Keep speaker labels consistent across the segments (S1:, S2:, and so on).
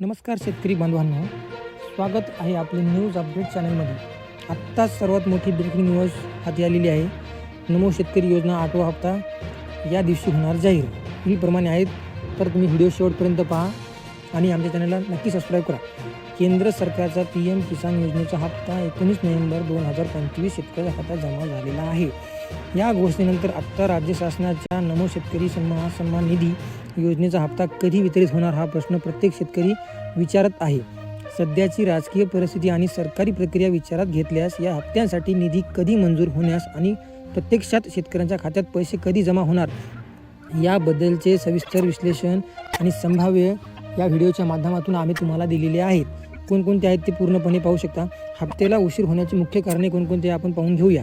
S1: नमस्कार शेतकरी बांधवांनो. स्वागत आहे आपले न्यूज अपडेट चॅनलमध्ये आत्ताच सर्वात मोठी ब्रेकिंग न्यूज हाती आलेली आहे. नमो शेतकरी योजना आठवा हप्ता या दिवशी होणार जाहीर. पुढीलप्रमाणे आहेत तर तुम्ही व्हिडिओ शेवटपर्यंत पहा आणि आमच्या चॅनलला नक्की सबस्क्राईब करा. केंद्र सरकारचा पी एम किसान योजनेचा हप्ता एकोणीस नोव्हेंबर दोन हजार पंचवीस शेतकऱ्याच्या खात्यात जमा झालेला आहे. या घोषणेनंतर आत्ता राज्य शासनाच्या नमो शेतकरी सन्मान सन्मान निधी योजनेचा हप्ता कधी वितरित होणार हा प्रश्न प्रत्येक शेतकरी विचारत आहे. सध्याची राजकीय परिस्थिती आणि सरकारी प्रक्रिया विचारात घेतल्यास या हप्त्यांसाठी निधी कधी मंजूर होण्यास आणि प्रत्यक्षात शेतकऱ्यांच्या खात्यात पैसे कधी जमा होणार? याबद्दलचे सविस्तर विश्लेषण आणि संभाव्य या व्हिडिओच्या माध्यमातून आम्ही तुम्हाला दिलेले आहेत. कोणकोणते आहेत ते पूर्णपणे पाहू शकता. हप्त्याला उशीर होण्याची मुख्य कारणे कोणकोणते आपण पाहून घेऊया.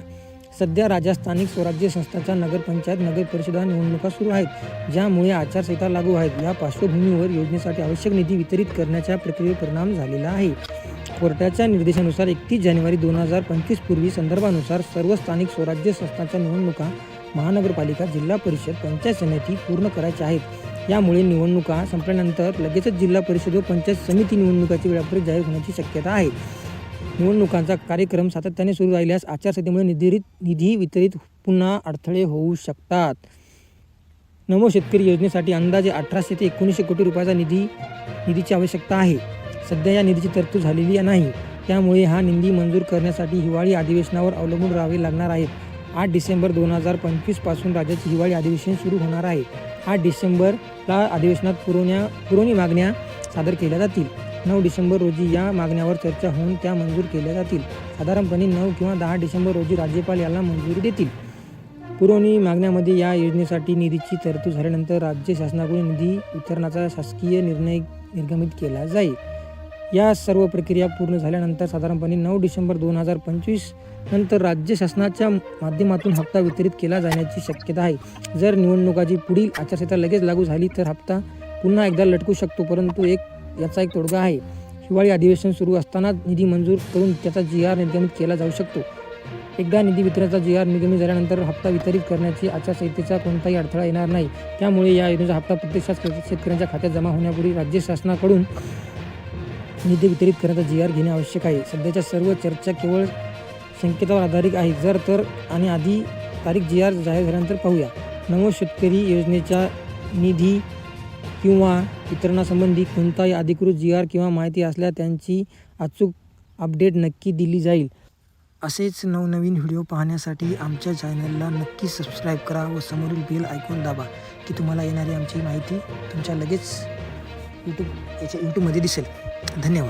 S1: सध्या राजस्थानिक स्थानिक स्वराज्य संस्थांच्या नगरपंचायत नगर परिषदा निवडणुका सुरू आहेत ज्यामुळे आचारसंहिता लागू आहेत. या पार्श्वभूमीवर योजनेसाठी आवश्यक निधी वितरित करण्याच्या प्रक्रियेवर परिणाम झालेला आहे. कोर्टाच्या निर्देशानुसार एकतीस जानेवारी दोन हजार पंचवीस पूर्वी संदर्भानुसार सर्व स्थानिक स्वराज्य संस्थांच्या निवडणुका महानगरपालिका जिल्हा परिषद पंचायत समिती पूर्ण करायच्या आहेत. यामुळे निवडणुका संपल्यानंतर लगेचच जिल्हा परिषद व पंचायत समिती निवडणुकाची वेळापत्रक जाहीर होण्याची शक्यता आहे. निवडणुकांचा कार्यक्रम सातत्याने सुरू राहिल्यास आचारसंहितेमुळे निधी निधी वितरित पुन्हा अडथळे होऊ शकतात. नमो शेतकरी योजनेसाठी अंदाजे अठराशे ते एकोणीसशे कोटी रुपयाचा निधी निधीची आवश्यकता आहे. सध्या या निधीची तरतूद झालेली नाही. त्यामुळे हा निधी मंजूर करण्यासाठी हिवाळी अधिवेशनावर अवलंबून राहावे लागणार आहे आठ डिसेंबर दोन हजार पंचवीसपासून राज्याचे हिवाळी अधिवेशन सुरू होणार आहे. आठ डिसेंबरला अधिवेशनात पुरवण्या पुरवणी मागण्या सादर केल्या जातील. नऊ डिसेंबर रोजी या मागण्यावर चर्चा होऊन त्या मंजूर केल्या जातील. साधारणपणे नऊ किंवा दहा डिसेंबर रोजी राज्यपाल याला मंजुरी देतील. पुरवणी मागण्यामध्ये या योजनेसाठी निधीची तरतूद झाल्यानंतर राज्य शासनाकडून निधी वितरणाचा शासकीय निर्णय निर्गमित केला जाईल. या सर्व प्रक्रिया पूर्ण झाल्यानंतर साधारणपणे नऊ डिसेंबर दोन हजार पंचवीस नंतर राज्य शासनाच्या माध्यमातून हप्ता वितरित केला जाण्याची शक्यता आहे. जर निवडणुकाची पुढील आचारसंहिता लगेच लागू झाली तर हप्ता पुन्हा एकदा लटकू शकतो परंतु एक याचा एक तोडगा आहे. हिवाळी अधिवेशन सुरू असताना निधी मंजूर करून त्याचा जी आर निर्गमित केला जाऊ शकतो. एकदा निधी वितरणाचा जी आर निर्गमित झाल्यानंतर हप्ता वितरित करण्याची आचारसंहितेचा कोणताही अडथळा येणार नाही. त्यामुळे या योजनेचा हप्ता प्रत्यक्षात शेतकऱ्यांच्या खात्यात जमा होण्यापूर्वी राज्य शासनाकडून निधी वितरित करण्याचा जी आर घेणे आवश्यक आहे. सध्याच्या सर्व चर्चा केवळ संकेतावर आधारित आहे. जर तर आणि आधी तारीख जी आर जाहीर झाल्यानंतर पाहूया. नमो शेतकरी योजनेच्या निधी किंवा वितरणासंबंधी कोणताही अधिकृत जी आर किंवा माहिती असल्यास त्यांची अचूक अपडेट नक्की दिली जाईल. असेच नवनवीन व्हिडिओ पाहण्यासाठी आमच्या चॅनलला नक्की सबस्क्राईब करा व समोरील बेल ऐकून दाबा की तुम्हाला येणारी आमची माहिती तुमच्या लगेच यूट्यूब याच्या यूट्यूबमध्ये दिसेल. धन्यवाद.